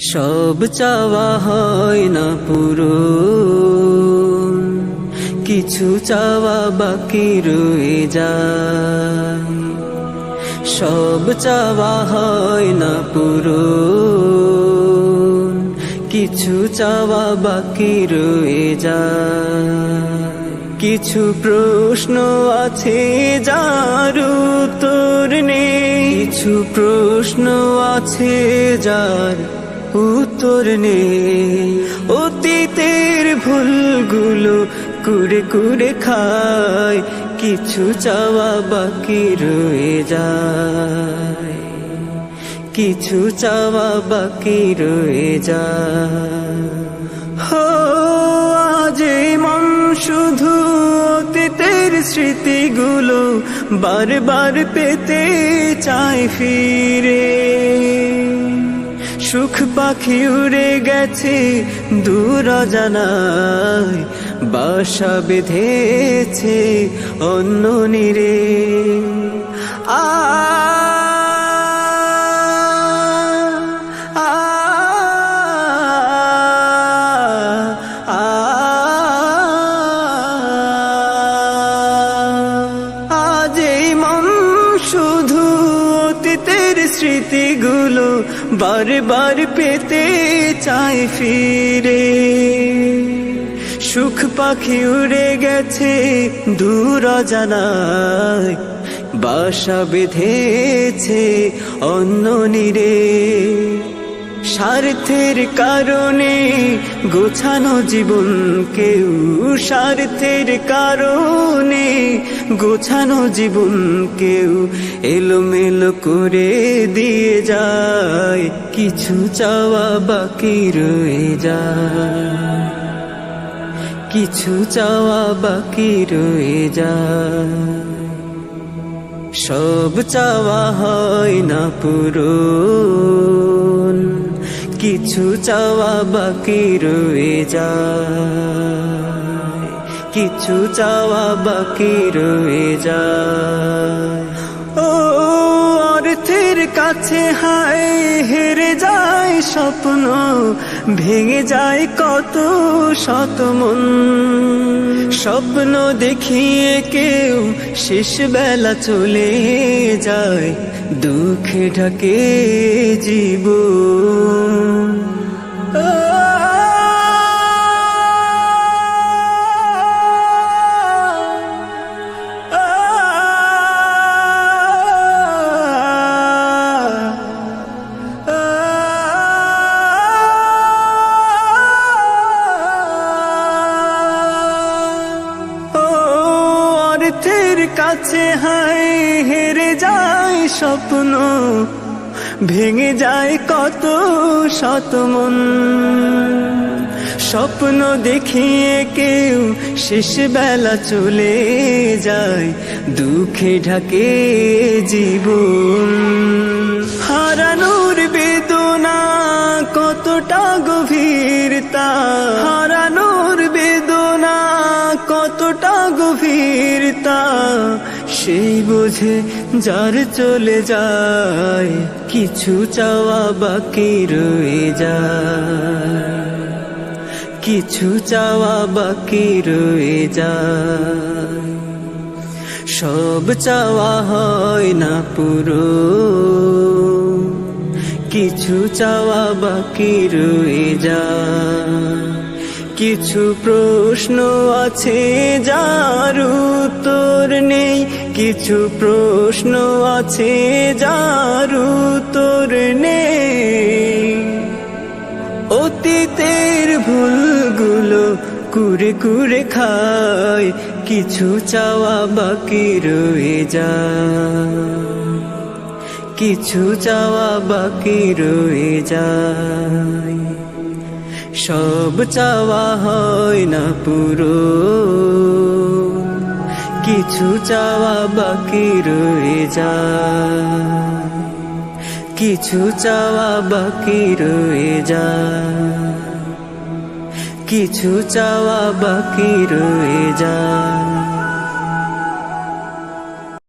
সব চাওয়া হয় না পুরো কিছু চাওয়া বাকি রয়ে যায়। সব চাওয়া হয় না পুরো কিছু চাওয়া বাকি রয়ে যায়। কিছু প্রশ্ন আছে যার উত্তর নেই। কিছু প্রশ্ন আছে যার উত্তর নেই। অতীতের ভুলগুলো কুড়ে কুড়ে খায়। কিছু চাওয়া বাকি রয়ে যায়। কিছু চাওয়া বাকি রয়ে যায়। হো, আজ মন শুধু অতীতের স্মৃতিগুলো বারবার পেতে চায় ফিরে। সুখ পাখি উড়ে গেছে দূর জানায় বাসা বেঁধেছে অন্য নিরে আ স্মৃতিগুলো বারবার পেতে চাই ফিরে। সুখ পাখি উড়ে গেছে দূর জানায় বাসা বেঁধেছে অন্য নিরে। স্বার্থের কারণে গোছানো জীবন কেউ, স্বার্থের কারণে গোছানো জীবন কেউ এলোমেলো করে দিয়ে যায়, কিছু চাওয়া বাকি রয়ে যায়। কিছু চাওয়া বাকি রয়ে যায়। সব চাওয়া হয় না পুরো কিছু চাওয়া বাকি রয়ে যায়। কিছু চাওয়া বাকি রয়ে যায়। ও কাছে হায়, হেরে যায় স্বপ্ন, ভেঙে যায় কত শত মন। স্বপ্ন দেখিয়ে কেউ শেষ বেলা চলে যায়, দুঃখে ঢাকে জীবন। কাছে হায়, হেরে যায় স্বপ্ন, ভেঙে যায় কত শত মন। স্বপ্ন দেখিয়ে কেউ শেষ বেলা চলে যায়, দুঃখে ঢাকে জীবন। হারানোর বেদনা কতটা গভীরতা সেই বোঝে যার চলে যায়, কিছু চাওয়া বাকি রয়ে যায়। কিছু চাওয়া বাকি রয়ে যায়। সব চাওয়া হয় না পুরো। কিছু চাওয়া বাকি রয়ে যায়। কিছু প্রশ্ন আছে যার উত্তর নেই। কিছু প্রশ্ন আছে যার উত্তর নেই। অতীতের ভুলগুলো কুরে কুরে খায়। কিছু চাওয়া বাকি রয়ে যায়। কিছু চাওয়া বাকি রয়ে যায়। সব চাওয়া হয় না পুরো। কিছু চাওয়া বাকি রয়ে যায়। কিছু চাওয়া বাকি রয়ে যায়। কিছু চাওয়া বাকি রয়ে যায়।